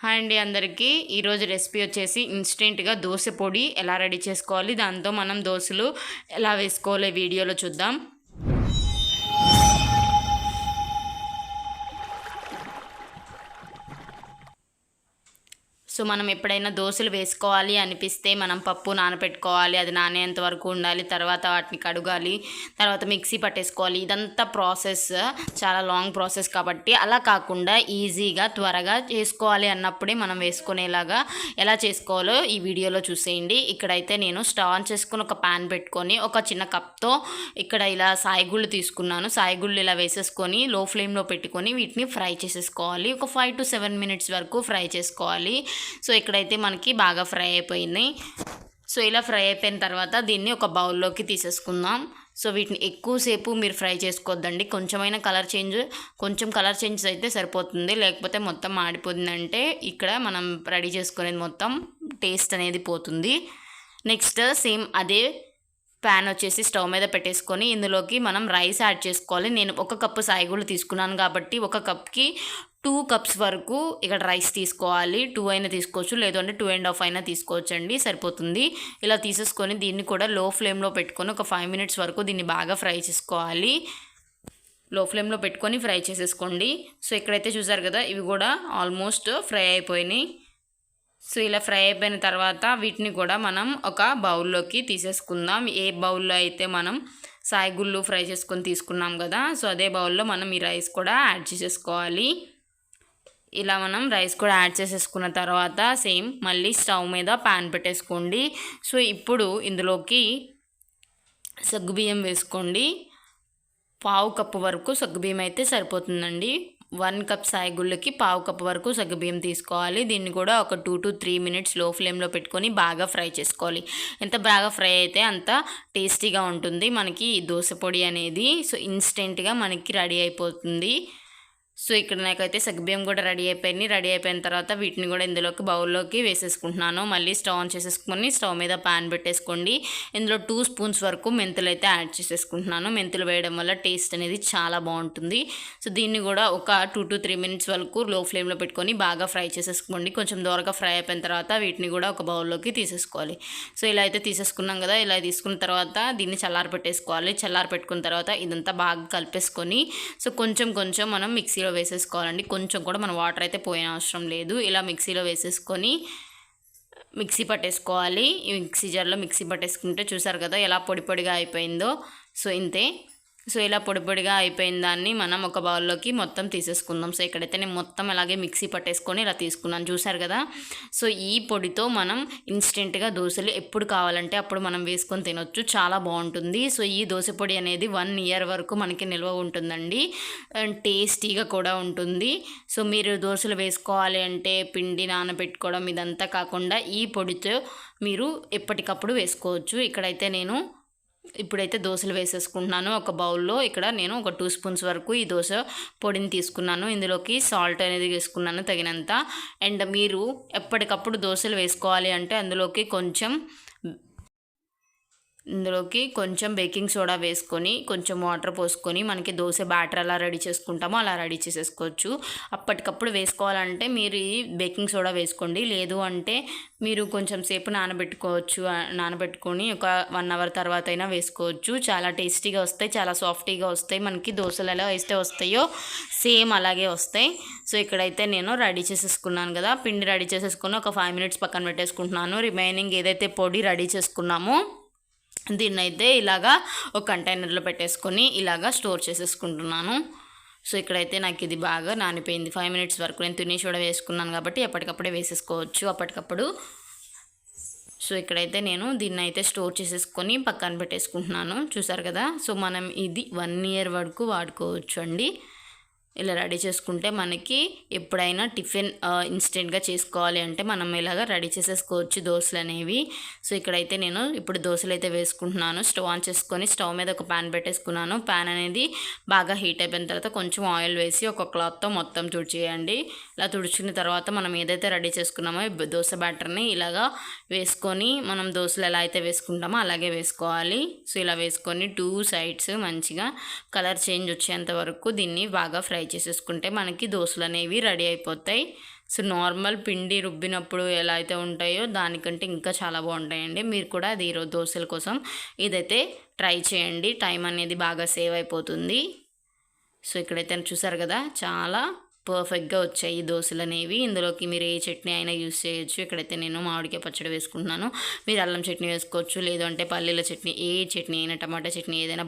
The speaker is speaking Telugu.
హాయ్ అండి అందరికీ. ఈరోజు రెసిపీ వచ్చేసి ఇన్స్టెంట్గా దోశ పొడి ఎలా రెడీ చేసుకోవాలి దాంతో మనం దోశలు ఎలా వేసుకోవాలి వీడియోలో చూద్దాం. సో మనం ఎప్పుడైనా దోశలు వేసుకోవాలి అనిపిస్తే మనం పప్పు నానబెట్టుకోవాలి అది నానేంత వరకు ఉండాలి తర్వాత వాటిని కడగాలి తర్వాత మిక్సీ పట్టేసుకోవాలి. ఇదంతా ప్రాసెస్ చాలా లాంగ్ ప్రాసెస్ కాబట్టి అలా కాకుండా ఈజీగా త్వరగా చేసుకోవాలి అన్నప్పుడే మనం వేసుకునేలాగా ఎలా చేసుకోవాలో ఈ వీడియోలో చూసేయండి. ఇక్కడైతే నేను స్టవ్ ఆన్ చేసుకుని ఒక ప్యాన్ పెట్టుకొని ఒక చిన్న కప్తో ఇక్కడ ఇలా సాయిగుళ్ళు తీసుకున్నాను. సాయిగుళ్ళు ఇలా వేసేసుకొని లో ఫ్లేమ్లో పెట్టుకొని వీటిని ఫ్రై చేసేసుకోవాలి. ఒక ఫైవ్ టు సెవెన్ మినిట్స్ వరకు ఫ్రై చేసుకోవాలి. సో ఇక్కడైతే మనకి బాగా ఫ్రై అయిపోయింది. సో ఇలా ఫ్రై అయిపోయిన తర్వాత దీన్ని ఒక బౌల్లోకి తీసేసుకుందాం. సో వీటిని ఎక్కువసేపు మీరు ఫ్రై చేసుకోవద్దండి. కొంచెమైనా కలర్ చేంజ్ కొంచెం కలర్ చేంజ్ అయితే సరిపోతుంది. లేకపోతే మొత్తం మాడిపోతుందంటే ఇక్కడ మనం రెడీ చేసుకునేది మొత్తం టేస్ట్ అనేది పోతుంది. నెక్స్ట్ సేమ్ అదే ప్యాన్ వచ్చేసి స్టవ్ మీద పెట్టేసుకొని ఇందులోకి మనం రైస్ యాడ్ చేసుకోవాలి. నేను ఒక కప్పు సాయిగుళ్ళు తీసుకున్నాను కాబట్టి ఒక కప్కి టూ కప్స్ వరకు ఇక్కడ రైస్ తీసుకోవాలి. టూ అయినా తీసుకోవచ్చు లేదు అంటే టూ అండ్ హాఫ్ అయినా తీసుకోవచ్చు అండి సరిపోతుంది. ఇలా తీసేసుకొని దీన్ని కూడా లో ఫ్లేమ్లో పెట్టుకొని ఒక ఫైవ్ మినిట్స్ వరకు దీన్ని బాగా ఫ్రై చేసుకోవాలి. లో ఫ్లేమ్లో పెట్టుకొని ఫ్రై చేసేసుకోండి. సో ఇక్కడైతే చూసారు కదా ఇవి కూడా ఆల్మోస్ట్ ఫ్రై అయిపోయినాయి. సో ఇలా ఫ్రై అయిపోయిన తర్వాత వీటిని కూడా మనం ఒక బౌల్లోకి తీసేసుకుందాం. ఏ బౌల్లో అయితే మనం సాయిగుళ్ళు ఫ్రై చేసుకొని తీసుకున్నాం కదా సో అదే బౌల్లో మనం ఈ రైస్ కూడా యాడ్ చేసేసుకోవాలి. ఇలా మనం రైస్ కూడా యాడ్ చేసేసుకున్న తర్వాత సేమ్ మళ్ళీ స్టవ్ మీద ప్యాన్ పెట్టేసుకోండి. సో ఇప్పుడు ఇందులోకి సగ్గుబియ్యం వేసుకోండి. పావు కప్పు వరకు సగ్గుబియ్యం అయితే సరిపోతుందండి. వన్ కప్ సాయిగుళ్ళకి పావు కప్ వరకు సగ్గుబియ్యం తీసుకోవాలి. దీన్ని కూడా ఒక టూ టు త్రీ మినిట్స్లో ఫ్లేమ్లో పెట్టుకొని బాగా ఫ్రై చేసుకోవాలి. ఎంత బాగా ఫ్రై అయితే అంత టేస్టీగా ఉంటుంది. మనకి దోశ పొడి అనేది సో ఇన్స్టెంట్గా మనకి రెడీ అయిపోతుంది. సో ఇక్కడ నాకైతే సగ్బియ్యం కూడా రెడీ అయిపోయింది రెడీ అయిపోయిన తర్వాత వీటిని కూడా ఇందులోకి బౌల్లోకి వేసేసుకుంటున్నాను. మళ్ళీ స్టవ్ ఆన్ చేసేసుకొని స్టవ్ మీద ప్యాన్ పెట్టేసుకోండి. ఇందులో టూ స్పూన్స్ వరకు మెంతులు అయితే యాడ్ చేసేసుకుంటున్నాను. మెంతులు వేయడం వల్ల టేస్ట్ అనేది చాలా బాగుంటుంది. సో దీన్ని కూడా ఒక టూ టు త్రీ మినిట్స్ వరకు లో ఫ్లేమ్లో పెట్టుకొని బాగా ఫ్రై చేసేసుకోండి. కొంచెం దూరగా ఫ్రై అయిపోయిన తర్వాత వీటిని కూడా ఒక బౌల్లోకి తీసేసుకోవాలి. సో ఇలా అయితే తీసేసుకున్నాం కదా ఇలా తీసుకున్న తర్వాత దీన్ని చల్లారి పెట్టేసుకోవాలి చల్లారి పెట్టుకున్న తర్వాత ఇదంతా బాగా కలిపేసుకొని సో కొంచెం కొంచెం మనం మిక్సీ మిక్సీలో వేసేసుకోవాలండి. కొంచెం కూడా మన వాటర్ అయితే పోయిన అవసరం లేదు. ఇలా మిక్సీలో వేసేసుకొని మిక్సీ పట్టేసుకోవాలి. ఈ మిక్సీ జార్లో మిక్సీ పట్టేసుకుంటే చూసారు కదా ఎలా పొడి పొడిగా అయిపోయిందో. సో ఇంతే. సో ఇలా పొడి పొడిగా అయిపోయిన దాన్ని మనం ఒక బౌల్లోకి మొత్తం తీసేసుకుందాం. సో ఇక్కడైతే నేను మొత్తం అలాగే మిక్సీ పట్టేసుకొని ఇలా తీసుకున్నాను చూసారు కదా. సో ఈ పొడితో మనం ఇన్స్టెంట్గా దోశలు ఎప్పుడు కావాలంటే అప్పుడు మనం వేసుకొని తినొచ్చు. చాలా బాగుంటుంది. సో ఈ దోశ పొడి అనేది వన్ ఇయర్ వరకు మనకి నిల్వ ఉంటుందండి. టేస్టీగా కూడా ఉంటుంది. సో మీరు దోశలు వేసుకోవాలి అంటే పిండి నానబెట్టుకోవడం ఇదంతా కాకుండా ఈ పొడితో మీరు ఎప్పటికప్పుడు వేసుకోవచ్చు. ఇక్కడైతే నేను ఇప్పుడైతే దోశలు వేసేసుకుంటున్నాను ఒక బౌల్లో. ఇక్కడ నేను ఒక టూ స్పూన్స్ వరకు ఈ దోశ పొడిని తీసుకున్నాను. ఇందులోకి సాల్ట్ అనేది వేసుకున్నాను తగినంత. అండ్ మీరు ఎప్పటికప్పుడు దోశలు వేసుకోవాలి అంటే అందులోకి కొంచెం ఇందులోకి కొంచెం బేకింగ్ సోడా వేసుకొని కొంచెం వాటర్ పోసుకొని మనకి దోశ బ్యాటర్ ఎలా రెడీ చేసుకుంటామో అలా రెడీ చేసేసుకోవచ్చు. అప్పటికప్పుడు వేసుకోవాలంటే మీరు ఈ బేకింగ్ సోడా వేసుకోండి. లేదు అంటే మీరు కొంచెం సేపు నానబెట్టుకోవచ్చు నానబెట్టుకొని ఒక వన్ అవర్ తర్వాత అయినా వేసుకోవచ్చు. చాలా టేస్టీగా వస్తాయి చాలా సాఫ్టీగా వస్తాయి. మనకి దోశలు ఎలా వేస్తే వస్తాయో సేమ్ అలాగే వస్తాయి. సో ఇక్కడైతే నేను రెడీ చేసేసుకున్నాను కదా. పిండి రెడీ చేసేసుకుని ఒక ఫైవ్ మినిట్స్ పక్కన పెట్టేసుకుంటున్నాను. రిమైనింగ్ ఏదైతే పొడి రెడీ చేసుకున్నామో దీన్నైతే ఇలాగా ఒక కంటైనర్లో పెట్టేసుకొని ఇలాగా స్టోర్ చేసేసుకుంటున్నాను. సో ఇక్కడైతే నాకు ఇది బాగా నానిపోయింది. ఫైవ్ మినిట్స్ వరకు నేను తినేసి కూడా వేసుకున్నాను కాబట్టి ఎప్పటికప్పుడే వేసేసుకోవచ్చు అప్పటికప్పుడు. సో ఇక్కడైతే నేను దీన్ని అయితే స్టోర్ చేసేసుకొని పక్కన పెట్టేసుకుంటున్నాను. చూసారు కదా? సో మనం ఇది వన్ ఇయర్ వరకు వాడుకోవచ్చు అండి ఇలా రెడీ చేసుకుంటే మనకి ఎప్పుడైనా టిఫిన్ ఇన్స్టెంట్గా చేసుకోవాలి అంటే మనం ఇలాగ రెడీ చేసేసుకోవచ్చు దోశలు అనేవి. సో ఇక్కడైతే నేను ఇప్పుడు దోశలు అయితే వేసుకుంటున్నాను. స్టవ్ ఆన్ చేసుకొని స్టవ్ మీద ఒక ప్యాన్ పెట్టేసుకున్నాను. ప్యాన్ అనేది బాగా హీట్ అయిపోయిన తర్వాత కొంచెం ఆయిల్ వేసి ఒక క్లాత్తో మొత్తం తుడిచేయండి. ఇలా తుడుచుకున్న తర్వాత మనం ఏదైతే రెడీ చేసుకున్నామో దోశ బ్యాటర్ని ఇలాగా వేసుకొని మనం దోశలు ఎలా అయితే వేసుకుంటామో అలాగే వేసుకోవాలి. సో ఇలా వేసుకొని టూ సైడ్స్ మంచిగా కలర్ చేంజ్ వచ్చేంత వరకు దీన్ని బాగా ఫ్రై చేసేసుకుంటే మనకి దోశలు అనేవి రెడీ అయిపోతాయి. సో నార్మల్ పిండి రుబ్బినప్పుడు ఎలా అయితే ఉంటాయో దానికంటే ఇంకా చాలా బాగుంటాయండి. మీరు కూడా అది ఈరోజు దోశల కోసం ఇదైతే ట్రై చేయండి. టైం అనేది బాగా సేవ్ అయిపోతుంది. సో ఇక్కడైతే చూసారు కదా చాలా పర్ఫెక్ట్గా వచ్చాయి ఈ దోశలు అనేవి ఇందులోకి మీరు ఏ చట్నీ అయినా యూస్ చేయొచ్చు. ఇక్కడైతే నేను మామిడికాయ పచ్చడి వేసుకుంటున్నాను. మీరు అల్లం చట్నీ వేసుకోవచ్చు లేదంటే పల్లీల చట్నీ ఏ చట్నీ అయినా టమాటా చట్నీ ఏదైనా